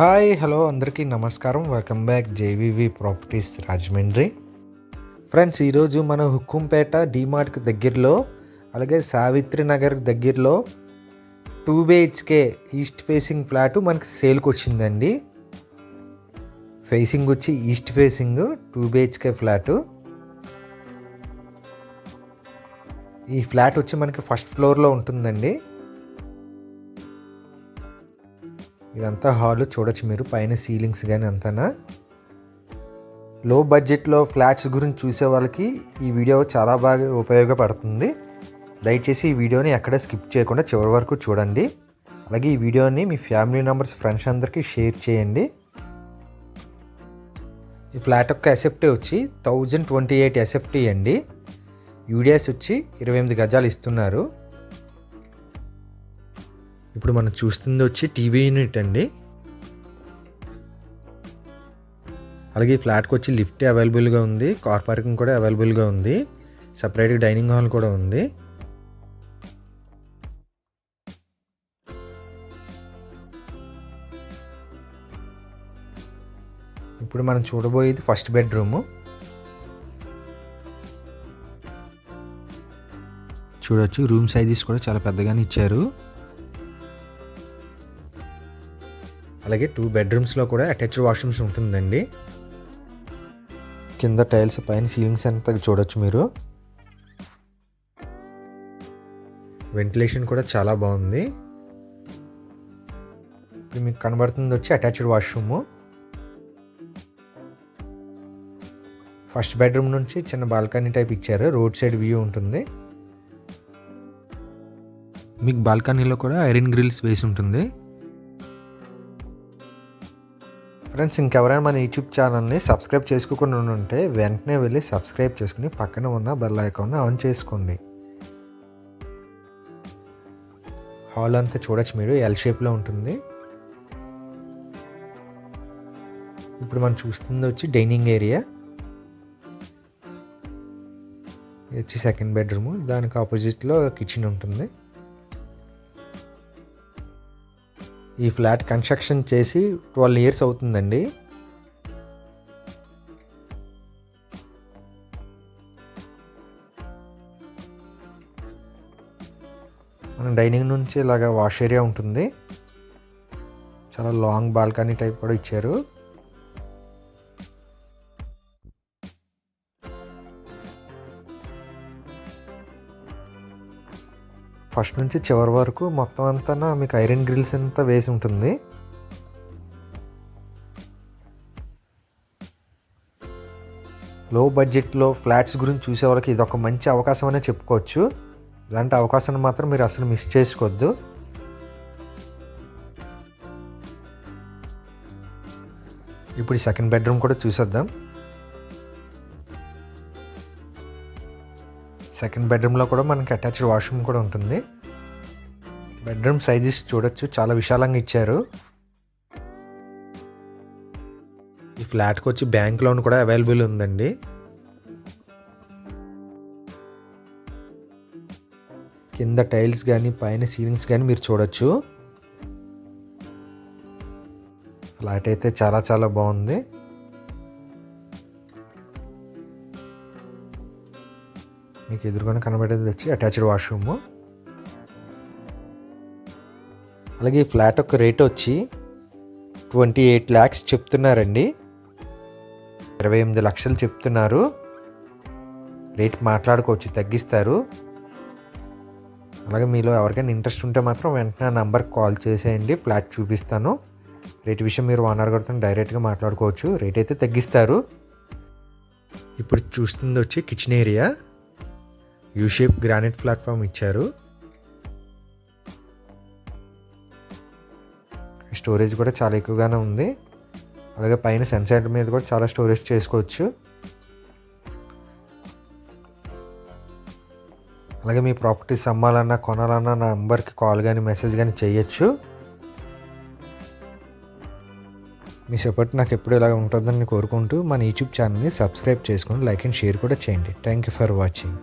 Hi hello అందరికీ నమస్కారం. Welcome back JVV properties Rajahmundry. Friends ఈరోజు మన హుక్కుంపేట డిమార్ట్కి దగ్గరలో అలాగే సావిత్రి నగర్ దగ్గరలో two BHK east facing flat మనకి సేల్కి వచ్చిందండి. ఫేసింగ్ వచ్చి east facing two BHK flat. ఈ ఫ్లాట్ వచ్చి మనకి ఫస్ట్ ఫ్లోర్లో ఉంటుందండి. ఇదంతా హాల్ చూడొచ్చు మీరు పైన సీలింగ్స్ కానీ అంతనా? లో బడ్జెట్లో ఫ్లాట్స్ గురించి చూసే వాళ్ళకి ఈ వీడియో చాలా బాగా ఉపయోగపడుతుంది. దయచేసి ఈ వీడియోని ఎక్కడ స్కిప్ చేయకుండా చివరి వరకు చూడండి. అలాగే ఈ వీడియోని మీ ఫ్యామిలీ మెంబర్స్ ఫ్రెండ్స్ అందరికీ షేర్ చేయండి. ఈ ఫ్లాట్ యొక్క ఎస్ఎఫ్టీ వచ్చి థౌజండ్ ట్వంటీ ఎయిట్ ఎస్ఎఫ్టీ అండి. యూడిఎస్ వచ్చి ఇరవై ఎనిమిది గజాలు ఇస్తున్నారు. ఇప్పుడు మనం చూస్తుంది వచ్చి టీవీ యూనిట్ అండి. అలాగే ఈ ఫ్లాట్కి వచ్చి లిఫ్ట్ అవైలబుల్గా ఉంది కార్ పార్కింగ్ కూడా అవైలబుల్గా ఉంది సపరేట్గా డైనింగ్ హాల్ కూడా ఉంది. ఇప్పుడు మనం చూడబోయేది ఫస్ట్ బెడ్రూము. చూడొచ్చు రూమ్ సైజెస్ కూడా చాలా పెద్దగానే ఇచ్చారు. అలాగే టూ బెడ్రూమ్స్లో కూడా అటాచ్డ్ వాష్రూమ్స్ ఉంటుందండి. కింద టైల్స్ పైన సీలింగ్స్ అంతా చూడొచ్చు మీరు. వెంటిలేషన్ కూడా చాలా బాగుంది. ఇప్పుడు మీకు కనబడుతుంది వచ్చి అటాచ్డ్ వాష్రూము ఫస్ట్ బెడ్రూమ్ నుంచి చిన్న బాల్కనీ టైప్ ఇచ్చారు. రోడ్ సైడ్ వ్యూ ఉంటుంది. మీకు బాల్కనీలో కూడా ఐరన్ గ్రిల్స్ వేసి ఉంటుంది. ఫ్రెండ్స్ ఇంకెవరైనా మన యూట్యూబ్ ఛానల్ని సబ్స్క్రైబ్ చేసుకోకుండా ఉంటే వెంటనే వెళ్ళి సబ్స్క్రైబ్ చేసుకుని పక్కన ఉన్న బెల్ ఐకాన్ని ఆన్ చేసుకోండి. హాల్ అంతా చూడొచ్చు మీరు ఎల్ షేప్లో ఉంటుంది. ఇప్పుడు మనం చూస్తుంది వచ్చి డైనింగ్ ఏరియా. ఇది వచ్చి సెకండ్ బెడ్రూమ్. దానికి ఆపోజిట్లో కిచెన్ ఉంటుంది. ఈ ఫ్లాట్ కన్స్ట్రక్షన్ చేసి ట్వెల్వ్ ఇయర్స్ అవుతుందండి. మన డైనింగ్ నుంచి ఇలాగ వాష్ ఏరియా ఉంటుంది. చాలా లాంగ్ బాల్కనీ టైప్ కూడా ఇచ్చారు. ఫస్ట్ నుంచి చివరి వరకు మొత్తం అంతా మీకు ఐరన్ గ్రిల్స్ అంతా వేసి ఉంటుంది. లో బడ్జెట్లో ఫ్లాట్స్ గురించి చూసేవాళ్ళకి ఇది ఒక మంచి అవకాశం అనే చెప్పుకోవచ్చు. ఇలాంటి అవకాశాన్ని మాత్రం మీరు అసలు మిస్ చేసుకోవద్దు. ఇప్పుడు సెకండ్ బెడ్రూమ్ కూడా చూసేద్దాం. సెకండ్ బెడ్రూమ్లో కూడా మనకి అటాచ్డ్ వాష్రూమ్ కూడా ఉంటుంది. బెడ్రూమ్ సైజెస్ చూడొచ్చు చాలా విశాలంగా ఇచ్చారు. ఈ ఫ్లాట్కి వచ్చి బ్యాంక్ లోన్ కూడా అవైలబుల్ ఉందండి. కింద టైల్స్ కానీ పైన సీలింగ్స్ కానీ మీరు చూడొచ్చు. ఫ్లాట్ అయితే చాలా చాలా బాగుంది. మీకు ఎదురుగానే కనబడేది వచ్చి అటాచ్డ్ వాష్రూమ్ అలాగే ఈ ఫ్లాట్ యొక్క రేట్ వచ్చి ట్వంటీ ఎయిట్ ల్యాక్స్ చెప్తున్నారండి. ఇరవై ఎనిమిది లక్షలు చెప్తున్నారు. రేట్ మాట్లాడుకోవచ్చు తగ్గిస్తారు. అలాగే మీలో ఎవరికైనా ఇంట్రెస్ట్ ఉంటే మాత్రం వెంటనే నంబర్ కాల్ చేసేయండి ఫ్లాట్ చూపిస్తాను. రేట్ విషయం మీరు ఓనర్ గారితో డైరెక్ట్గా మాట్లాడుకోవచ్చు. రేట్ అయితే తగ్గిస్తారు. ఇప్పుడు చూస్తుంది వచ్చి kitchen area U shape granite platform ఇచ్చారు. స్టోరేజ్ కూడా చాలా ఎక్కువగానే ఉంది. అలాగే పైన సన్సెట్ మీద కూడా చాలా స్టోరేజ్ చేసుకోవచ్చు. అలాగే మీ ప్రాపర్టీస్ అమ్మాలన్నా కొనాలన్నా నా నెంబర్కి కాల్ కానీ మెసేజ్ కానీ చేయొచ్చు. మీ సపోర్ట్ నాకు ఎప్పుడు ఇలా ఉంటుందని కోరుకుంటూ మన యూట్యూబ్ ఛానల్ని సబ్స్క్రైబ్ చేసుకుని లైక్ అండ్ షేర్ కూడా చేయండి. Thank you for watching